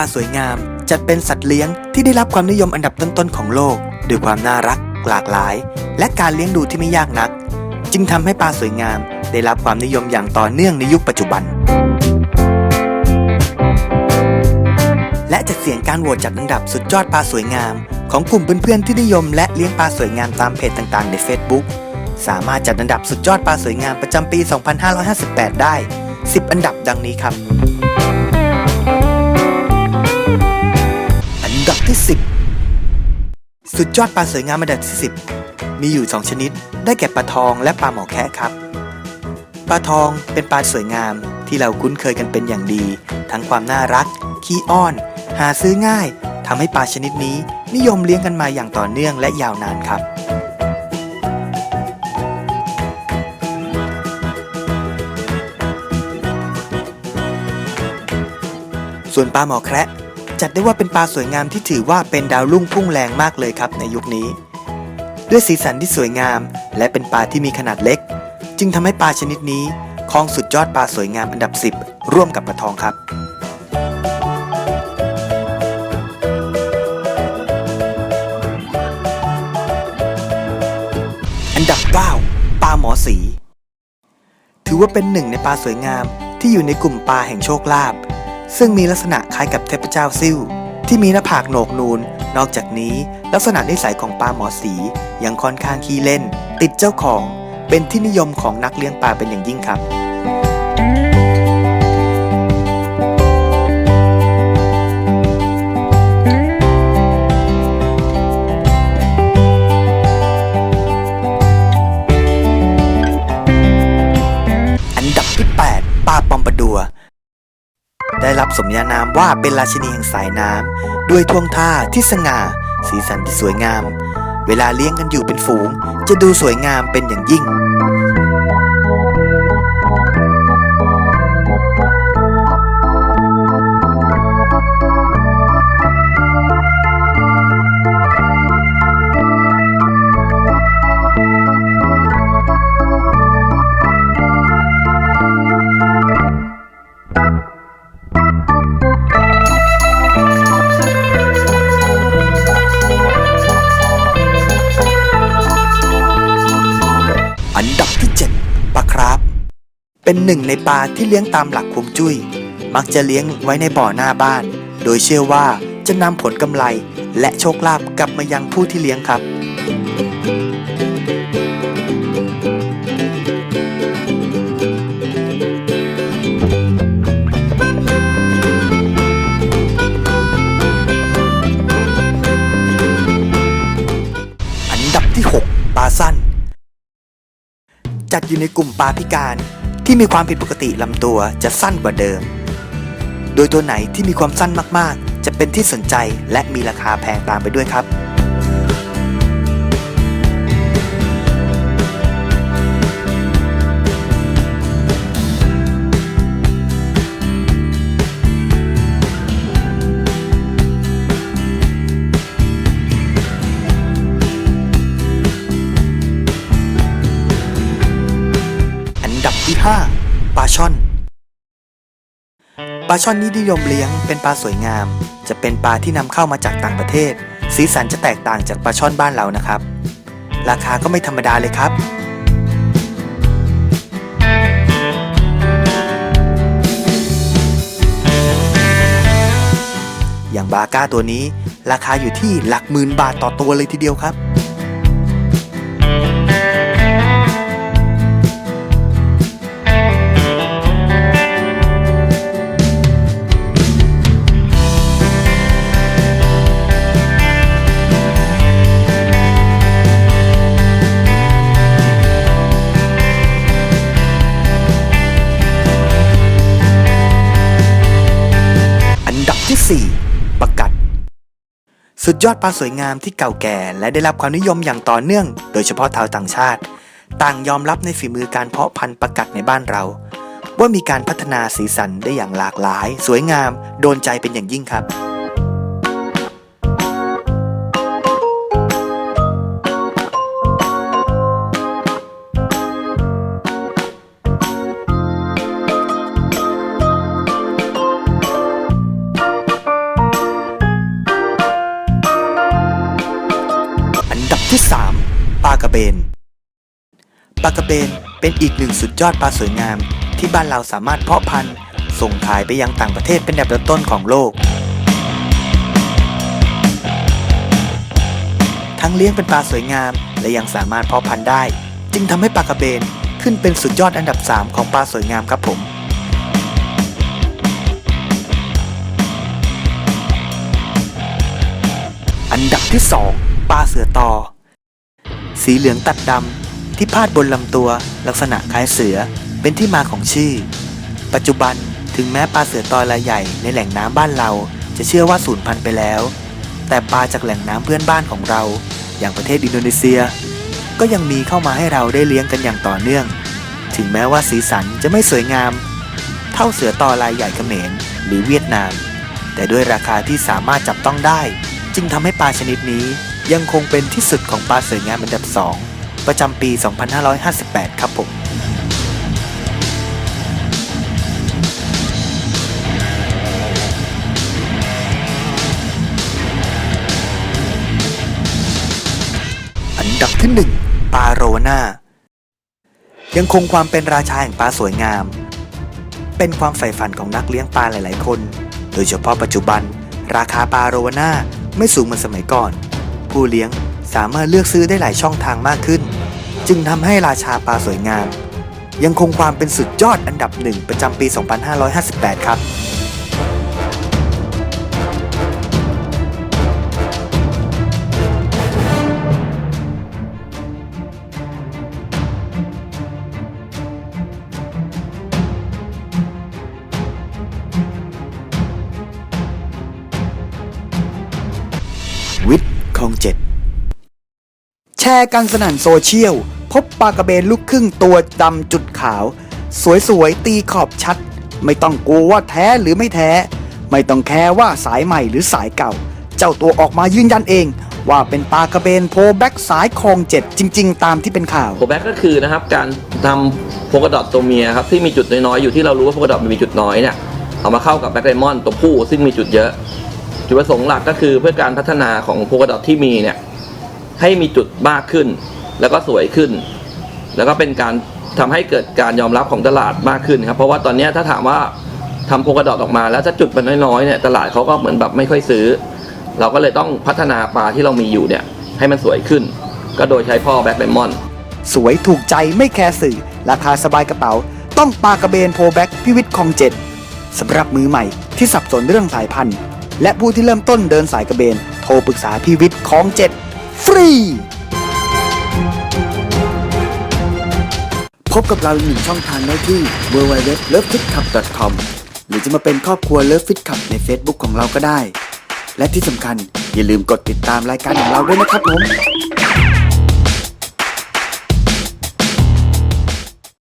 ลาสวยงาม จัดเป็นสัตว์เลี้ยงที่ได้รับความนิยมอันดับต้นๆของโลก ด้วยความน่ารัก หลากหลาย และการเลี้ยงดูที่ไม่ยากนัก จึงทำให้ปลาสวยงาม ได้รับความนิยมอย่างต่อเนื่องในยุคปัจจุบัน และจากเสียงการโหวตจัดอันดับสุดยอดปลาสวยงาม ของกลุ่มเพื่อนๆที่นิยม และเลี้ยงปลาสวยงามตามเพจต่างๆใน Facebook สามารถจัดอันดับสุดยอดปลาสวยงามประจำปี 2558 ได้ 10 อันดับดังนี้ครับ สุดยอดปลาสวยงามอันดับที่10 มีอยู่ 2 ชนิด ได้แก่ปลาทองและปลาหมอแคะครับ ปลาทองเป็นปลาสวยงามที่เราคุ้นเคยกันเป็นอย่างดี ทั้งความน่ารัก ขี้อ้อน หาซื้อง่ายทำให้ปลาชนิดนี้นิยมเลี้ยงกันมาอย่างต่อเนื่องและยาวนานครับส่วนปลาหมอแคระ จัดได้ว่าเป็นปลาสวยงามที่ถือว่าเป็นดาวรุ่งพุ่งแรงมากเลยครับในยุคนี้ ด้วยสีสันที่สวยงาม และเป็นปลาที่มีขนาดเล็ก จึงทำให้ปลาชนิดนี้ครองสุดยอดปลาสวยงามอันดับ 10 ร่วมกับปลาทองครับอันดับ 9 ปลาหมอสี ถือว่าเป็นหนึ่งในปลาสวยงามที่อยู่ในกลุ่มปลาแห่งโชคลาภ ซึ่งมีลักษณะคล้ายกับเทพเจ้าซิ่วที่มีหน้าผากโหนกนูน นอกจากนี้ลักษณะนิสัยของปลาหมอสียังค่อนข้างขี้เล่น ติดเจ้าของ เป็นที่นิยมของนักเลี้ยงปลาเป็นอย่างยิ่งครับอันดับที่ 8ปลาปอมปะดัว ได้รับสมญานามว่าเป็นราชินีแห่งสายน้ำด้วยท่วงท่าที่สง่า สีสันที่สวยงาม เวลาเลี้ยงกันอยู่เป็นฝูง จะดูสวยงามเป็นอย่างยิ่ง เป็นหนึ่งในปลาที่เลี้ยงตามหลักฮวงจุ้ย มักจะเลี้ยงไว้ในบ่อหน้าบ้าน โดยเชื่อว่าจะนำผลกำไรและโชคลาภกลับมายังผู้ที่เลี้ยงครับ อันดับที่ 6 ปลาสั้น จัดอยู่ในกลุ่มปลาพิการ ที่มีความผิดปกติลำตัวจะสั้นกว่าเดิม โดยตัวไหนที่มีความสั้นมากๆ จะเป็นที่สนใจและมีราคาแพงตามไปด้วยครับ ที่ 5 ปลาช่อน ปลาช่อนนี้นิยมเลี้ยงเป็นปลาสวยงาม จะเป็นปลาที่นำเข้ามาจากต่างประเทศ สีสันจะแตกต่างจากปลาช่อนบ้านเรานะครับ ราคาก็ไม่ธรรมดาเลยครับอย่างบาก้าตัวนี้ ราคาอยู่ที่หลักหมื่นบาทต่อตัวเลยทีเดียวครับ 4 ประกัด สุดยอดปลาสวยงามที่เก่าแก่และได้รับความนิยมอย่างต่อเนื่อง โดยเฉพาะชาวต่างชาติ ต่างยอมรับในฝีมือการเพาะพันธุ์ประกัดในบ้านเรา ว่ามีการพัฒนาสีสันได้อย่างหลากหลาย สวยงาม โดนใจเป็นอย่างยิ่งครับ ที่ 3 ปลากระเบน ปลากระเบนเป็นอีกหนึ่งสุดยอดปลาสวยงาม ที่บ้านเราสามารถเพาะพันธุ์ ส่งขายไปยังต่างประเทศเป็นอันดับต้นของโลก ทั้งเลี้ยงเป็นปลาสวยงาม และยังสามารถเพาะพันธุ์ได้ จึงทำให้ปลากระเบนขึ้นเป็นสุดยอดอันดับ 3 ของปลาสวยงามครับผม อันดับที่ 2 ปลาเสือตอ สีเหลืองตัดดำที่พาดบนลำตัวลักษณะคล้ายเสือเป็นที่มาของชื่อ ปัจจุบันถึงแม้ปลาเสือตอรายใหญ่ในแหล่งน้ำบ้านเราจะเชื่อว่าสูญพันธุ์ไปแล้ว แต่ปลาจากแหล่งน้ำเพื่อนบ้านของเรา อย่างประเทศอินโดนีเซีย ก็ยังมีเข้ามาให้เราได้เลี้ยงกันอย่างต่อเนื่อง ถึงแม้ว่าสีสันจะไม่สวยงาม เท่าเสือตอลายใหญ่เขมรหรือเวียดนาม แต่ด้วยราคาที่สามารถจับต้องได้ จึงทำให้ปลาชนิดนี้ ยังคงเป็นที่สุดของปลาสวยงามอันดับ 2 ประจำปี 2558 ครับผมอันดับที่ 1ปลาโรวน่ายังคงความเป็นราชาแห่งปลาสวยงาม เป็นความใฝ่ฝันของนักเลี้ยงปลาหลาย ๆ คน โดยเฉพาะปัจจุบัน ราคาปลาโรวาน่าไม่สูงเหมือนสมัยก่อน ผู้เลี้ยงสามารถเลือกซื้อได้หลายช่องทางมากขึ้น จึงทำให้ราชาปลาสวยงาม ยังคงความเป็นสุดยอดอันดับหนึ่งประจำปี 2558 ครับ ร์กันสนั่นโซเชียล พบปลากระเบนลูกครึ่งตัวดำจุดขาว สวยๆ ตีขอบชัด ไม่ต้องกลัวว่าแท้หรือไม่แท้ ไม่ต้องแคร์ว่าสายใหม่หรือสายเก่า เจ้าตัวออกมายืนยันเอง ว่าเป็นปลากระเบนโพแบ็กสายคลองเจ็ดจริง ๆ ตามที่เป็นข่าว โพแบ็กก็คือนะครับการทำโพกระดอทตัวเมียครับที่มีจุดน้อยๆอยู่ที่เรารู้ว่าโพกระดอทมันมีจุดน้อยเนี่ยเอามาเข้ากับแบ็กไดมอนด์ตัวผู้ซึ่งมีจุดเยอะ จุดประสงค์หลักก็คือเพื่อการพัฒนาของโพกระดอทที่มีเนี่ย ให้มีจุดมากขึ้น แล้วก็สวยขึ้น แล้วก็เป็นการทำให้เกิดการยอมรับของตลาดมากขึ้นครับ เพราะว่าตอนนี้ถ้าถามว่าทำโพกระดอทออกมา แล้วถ้าจุดมันน้อยๆเนี่ยตลาดเขาก็เหมือนแบบไม่ค่อยซื้อ เราก็เลยต้องพัฒนาปลาที่เรามีอยู่เนี่ยให้มันสวยขึ้น ก็โดยใช้พ่อแบ็กไดมอน สวยถูกใจไม่แคร์สื่อ ราคาสบายกระเป๋า ต้องปลากระเบนโพแบ็กพิวิทคลองเจ็ดสำหรับมือใหม่ที่สับสนเรื่องสายพันธุ์ และผู้ที่เริ่มต้นเดินสายกระเบน โทรปรึกษาพิวิทคลองเจ็ด ฟรี พบกับเราอีกหนึ่งช่องทางได้ที่ www.lovefitclub.com หรือจะมาเป็นครอบครัว Love Fit Club ใน Facebook ของเราก็ได้ และที่สำคัญอย่าลืมกดติดตามรายการของเราด้วยนะครับผม